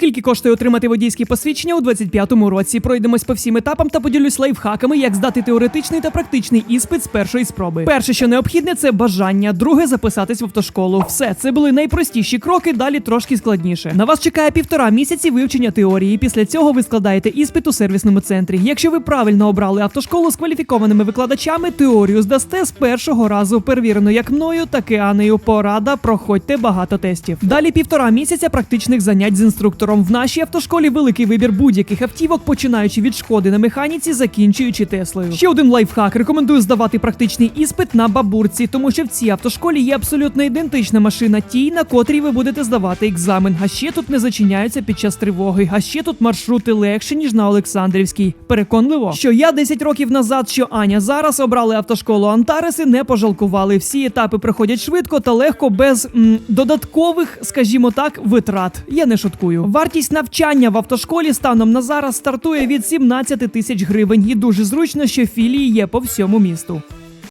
Скільки коштує отримати водійське посвідчення у 25-му році? Пройдемось по всім етапам та поділюсь лайфхаками, як здати теоретичний та практичний іспит з першої спроби. Перше, що необхідне, це бажання. Друге записатись в автошколу. Все це були найпростіші кроки, далі трошки складніше. На вас чекає півтора місяці вивчення теорії. Після цього ви складаєте іспит у сервісному центрі. Якщо ви правильно обрали автошколу з кваліфікованими викладачами, теорію здасте з першого разу. Перевірено як мною, так і Анею. Порада, проходьте багато тестів. Далі півтора місяця практичних занять з інструктором. В нашій автошколі великий вибір будь-яких автівок, починаючи від шкоди на механіці, закінчуючи Теслою. Ще один лайфхак. Рекомендую здавати практичний іспит на бабурці, тому що в цій автошколі є абсолютно ідентична машина тій, на котрій ви будете здавати екзамен. А ще тут не зачиняються під час тривоги. А ще тут маршрути легші ніж на Олександрівській. Переконливо, що я 10 років назад, що Аня зараз обрали автошколу Антареси, не пожалкували. Всі етапи проходять швидко та легко без м, додаткових, скажімо так, витрат. Я не шуткую. Вартість навчання в автошколі станом на зараз стартує від 17 тисяч гривень, і дуже зручно, що філії є по всьому місту.